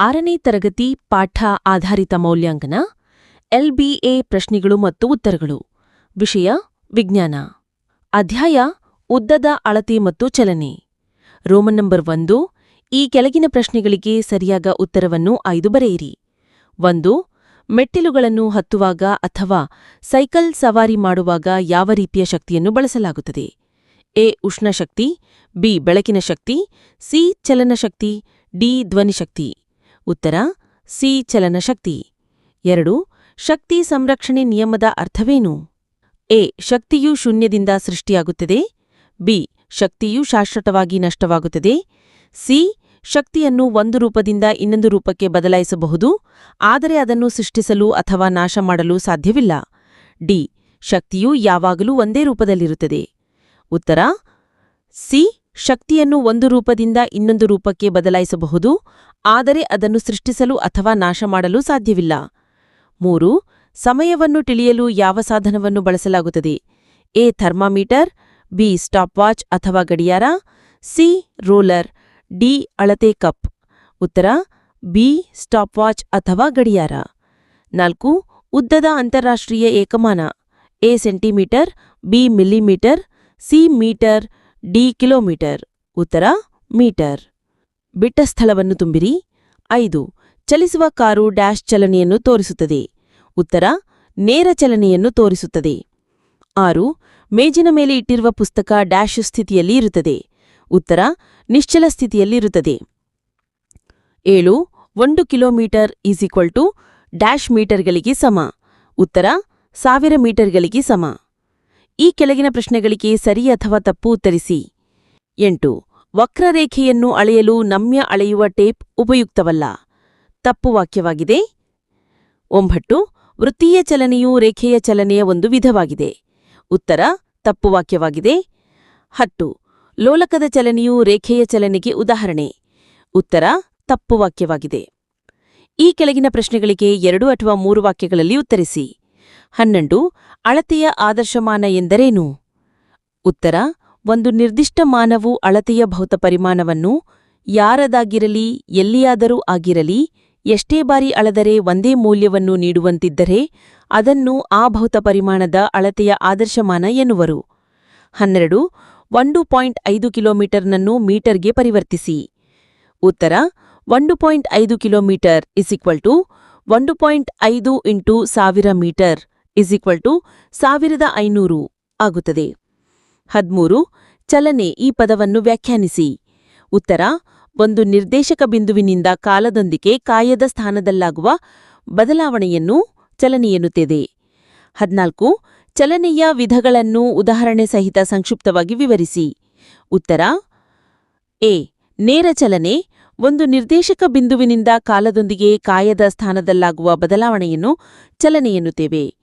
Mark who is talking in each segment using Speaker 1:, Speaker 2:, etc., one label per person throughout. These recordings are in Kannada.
Speaker 1: ಆರನೇ ತರಗತಿ ಪಾಠ ಆಧಾರಿತ ಮೌಲ್ಯಾಂಕನ ಎಲ್ಬಿಎ ಪ್ರಶ್ನೆಗಳು ಮತ್ತು ಉತ್ತರಗಳು. ವಿಷಯ, ವಿಜ್ಞಾನ. ಅಧ್ಯಾಯ, ಉದ್ದದ ಅಳತೆ ಮತ್ತು ಚಲನೆ. ರೋಮನ್ ನಂಬರ್ ಒಂದು, ಈ ಕೆಳಗಿನ ಪ್ರಶ್ನೆಗಳಿಗೆ ಸರಿಯಾದ ಉತ್ತರವನ್ನು ಆಯ್ದು ಬರೆಯಿರಿ. ಒಂದು, ಮೆಟ್ಟಿಲುಗಳನ್ನು ಹತ್ತುವಾಗ ಅಥವಾ ಸೈಕಲ್ ಸವಾರಿ ಮಾಡುವಾಗ ಯಾವ ರೀತಿಯ ಶಕ್ತಿಯನ್ನು ಬಳಸಲಾಗುತ್ತದೆ? ಎ ಉಷ್ಣಶಕ್ತಿ ಬಿ, ಬೆಳಕಿನ ಶಕ್ತಿ, ಸಿ ಚಲನಶಕ್ತಿ ಡಿ ಧ್ವನಿಶಕ್ತಿ ಉತ್ತರ, ಸಿ ಚಲನಶಕ್ತಿ. ಎರಡು, ಶಕ್ತಿ ಸಂರಕ್ಷಣೆ ನಿಯಮದ ಅರ್ಥವೇನು? ಎ, ಶಕ್ತಿಯು ಶೂನ್ಯದಿಂದ ಸೃಷ್ಟಿಯಾಗುತ್ತದೆ. ಬಿ, ಶಕ್ತಿಯು ಶಾಶ್ವತವಾಗಿ ನಷ್ಟವಾಗುತ್ತದೆ. ಸಿ, ಶಕ್ತಿಯನ್ನು ಒಂದು ರೂಪದಿಂದ ಇನ್ನೊಂದು ರೂಪಕ್ಕೆ ಬದಲಾಯಿಸಬಹುದು, ಆದರೆ ಅದನ್ನು ಸೃಷ್ಟಿಸಲು ಅಥವಾ ನಾಶ ಮಾಡಲು ಸಾಧ್ಯವಿಲ್ಲ. ಡಿ, ಶಕ್ತಿಯು ಯಾವಾಗಲೂ ಒಂದೇ ರೂಪದಲ್ಲಿರುತ್ತದೆ. ಉತ್ತರ, ಸಿ ಶಕ್ತಿಯನ್ನು ಒಂದು ರೂಪದಿಂದ ಇನ್ನೊಂದು ರೂಪಕ್ಕೆ ಬದಲಾಯಿಸಬಹುದು, ಆದರೆ ಅದನ್ನು ಸೃಷ್ಟಿಸಲು ಅಥವಾ ನಾಶ ಮಾಡಲು ಸಾಧ್ಯವಿಲ್ಲ. ಮೂರು, ಸಮಯವನ್ನು ತಿಳಿಯಲು ಯಾವ ಸಾಧನವನ್ನು ಬಳಸಲಾಗುತ್ತದೆ? ಎ, ಥರ್ಮಾಮೀಟರ್, ಬಿ, ಸ್ಟಾಪ್ವಾಚ್ ಅಥವಾ ಗಡಿಯಾರ, ಸಿ, ರೋಲರ್, ಡಿ, ಅಳತೆ ಕಪ್. ಉತ್ತರ, ಬಿ, ಸ್ಟಾಪ್ವಾಚ್ ಅಥವಾ ಗಡಿಯಾರ. ನಾಲ್ಕು, ಉದ್ದದ ಅಂತಾರಾಷ್ಟ್ರೀಯ ಏಕಮಾನ. A, centimetre, B, millimetre, C, metre D kilometre, ಉತ್ತರ ಮೀಟರ್. ಬಿಟ್ಟ ಸ್ಥಳವನ್ನು ತುಂಬಿರಿ. ಐದು, ಚಲಿಸುವ ಕಾರು ಡ್ಯಾಶ್ ಚಲನೆಯನ್ನು ತೋರಿಸುತ್ತದೆ. ಉತ್ತರ, ನೇರ ಚಲನೆಯನ್ನು ತೋರಿಸುತ್ತದೆ. ಆರು, ಮೇಜಿನ ಮೇಲೆ ಇಟ್ಟಿರುವ ಪುಸ್ತಕ ಡ್ಯಾಶ್ ಸ್ಥಿತಿಯಲ್ಲಿ ಇರುತ್ತದೆ. ಉತ್ತರ, ನಿಶ್ಚಲ ಸ್ಥಿತಿಯಲ್ಲಿರುತ್ತದೆ ಏಳು, ಒಂದು kilometre is equal to dash ಮೀಟರ್ಗಳಿಗೆ ಸಮ. ಉತ್ತರ, ಸಾವಿರ ಮೀಟರ್ಗಳಿಗೆ ಸಮ. ಈ ಕೆಳಗಿನ ಪ್ರಶ್ನೆಗಳಿಗೆ ಸರಿ ಅಥವಾ ತಪ್ಪು ಉತ್ತರಿಸಿ. ಎಂಟು. ವಕ್ರರೇಖೆಯನ್ನು ಅಳೆಯಲು ನಮ್ಯ ಅಳೆಯುವ ಟೇಪ್ ಉಪಯುಕ್ತವಲ್ಲ. ತಪ್ಪು ವಾಕ್ಯವಾಗಿದೆ. ಒಂಬತ್ತು. ವೃತ್ತೀಯ ಚಲನೆಯು ರೇಖೆಯ ಚಲನೆಯ ಒಂದು ವಿಧವಾಗಿದೆ. ಉತ್ತರ, ತಪ್ಪು ವಾಕ್ಯವಾಗಿದೆ. ಹತ್ತು. ಲೋಲಕದ ಚಲನೆಯು ರೇಖೆಯ ಚಲನೆಗೆ ಉದಾಹರಣೆ. ಉತ್ತರ, ತಪ್ಪು ವಾಕ್ಯವಾಗಿದೆ. ಈ ಕೆಳಗಿನ ಪ್ರಶ್ನೆಗಳಿಗೆ ಎರಡು ಅಥವಾ ಮೂರು ವಾಕ್ಯಗಳಲ್ಲಿ ಉತ್ತರಿಸಿ. ಹನ್ನೊಂದು, ಅಳತೆಯ ಆದರ್ಶಮಾನ ಎಂದರೇನು? ಉತ್ತರ, ಒಂದು ನಿರ್ದಿಷ್ಟ ಮಾನವು ಅಳತೆಯ ಭೌತ ಪರಿಮಾಣವನ್ನು ಯಾರದಾಗಿರಲಿ, ಎಲ್ಲಿಯಾದರೂ ಆಗಿರಲಿ, ಎಷ್ಟೇ ಬಾರಿ ಅಳದರೆ ಒಂದೇ ಮೌಲ್ಯವನ್ನು ನೀಡುವಂತಿದ್ದರೆ ಅದನ್ನು ಆ ಭೌತ ಪರಿಮಾಣದ ಅಳತೆಯ ಆದರ್ಶಮಾನ ಎನ್ನುವರು. ಹನ್ನೆರಡು, ಒಂದು ಪಾಯಿಂಟ್ ಐದು ಕಿಲೋಮೀಟರ್ನನ್ನು ಮೀಟರ್ಗೆ ಪರಿವರ್ತಿಸಿ. ಉತ್ತರ, ಒಂದು ಪಾಯಿಂಟ್ ಐದು ಕಿಲೋಮೀಟರ್ ಇಸ್ ಈಕ್ವಲ್ ಟು ಒಂದು ಪಾಯಿಂಟ್ ಐದು ಇಂಟು ಸಾವಿರ ಮೀಟರ್ ಇಸ್ ಈಕ್ವಲ್ ಟು ಸಾವಿರದ ಐನೂರು ಆಗುತ್ತದೆ. ಹದಿಮೂರು, ಚಲನೆ ಈ ಪದವನ್ನು ವ್ಯಾಖ್ಯಾನಿಸಿ. ಉತ್ತರ, ಒಂದು ನಿರ್ದೇಶಕ ಬಿಂದುವಿನಿಂದ ಕಾಲದೊಂದಿಗೆ ಕಾಯದ ಸ್ಥಾನದಲ್ಲಾಗುವ ಬದಲಾವಣೆಯನ್ನು ಚಲನೆ ಎನ್ನುತ್ತದೆ. ಹದಿನಾಲ್ಕು, ಚಲನೆಯ ವಿಧಗಳನ್ನು ಉದಾಹರಣೆ ಸಹಿತ ಸಂಕ್ಷಿಪ್ತವಾಗಿ ವಿವರಿಸಿ. ಉತ್ತರ, ಎ ನೇರ ಚಲನೆ, ಒಂದು ನಿರ್ದೇಶಕ ಬಿಂದುವಿನಿಂದ ಕಾಲದೊಂದಿಗೆ ಕಾಯದ ಸ್ಥಾನದಲ್ಲಾಗುವ ಬದಲಾವಣೆಯನ್ನು ಚಲನೆ ಎನ್ನುತ್ತೇವೆ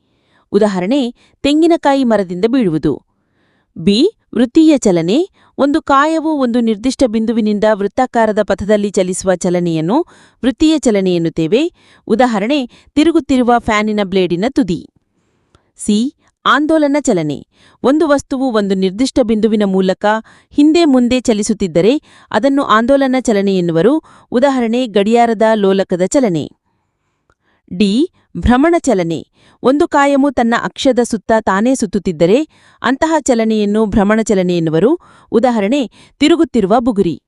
Speaker 1: ಉದಾಹರಣೆ, ತೆಂಗಿನಕಾಯಿ ಮರದಿಂದ ಬೀಳುವುದು. ಬಿ, ವೃತ್ತೀಯ ಚಲನೆ, ಒಂದು ಕಾಯವು ಒಂದು ನಿರ್ದಿಷ್ಟ ಬಿಂದುವಿನಿಂದ ವೃತ್ತಾಕಾರದ ಪಥದಲ್ಲಿ ಚಲಿಸುವ ಚಲನೆಯನ್ನು ವೃತ್ತೀಯ ಚಲನೆ ಎನ್ನುತ್ತೇವೆ ಉದಾಹರಣೆ, ತಿರುಗುತ್ತಿರುವ ಫ್ಯಾನಿನ ಬ್ಲೇಡಿನ ತುದಿ. ಸಿ ಆಂದೋಲನ ಚಲನೆ. ಒಂದು ವಸ್ತುವು ಒಂದು ನಿರ್ದಿಷ್ಟ ಬಿಂದುವಿನ ಮೂಲಕ ಹಿಂದೆ ಮುಂದೆ ಚಲಿಸುತ್ತಿದ್ದರೆ ಅದನ್ನು ಆಂದೋಲನ ಚಲನೆ ಎನ್ನುವರು. ಉದಾಹರಣೆ, ಗಡಿಯಾರದ ಲೋಲಕದ ಚಲನೆ. ಡಿ, ಭ್ರಮಣ ಚಲನೆ. ಒಂದು ಕಾಯಮು ತನ್ನ ಅಕ್ಷದ ಸುತ್ತ ತಾನೇ ಸುತ್ತುತ್ತಿದ್ದರೆ ಅಂತಹ ಚಲನೆಯನ್ನು ಭ್ರಮಣ ಚಲನೆ ಎನ್ನುವರು. ಉದಾಹರಣೆ, ತಿರುಗುತ್ತಿರುವ ಬುಗುರಿ.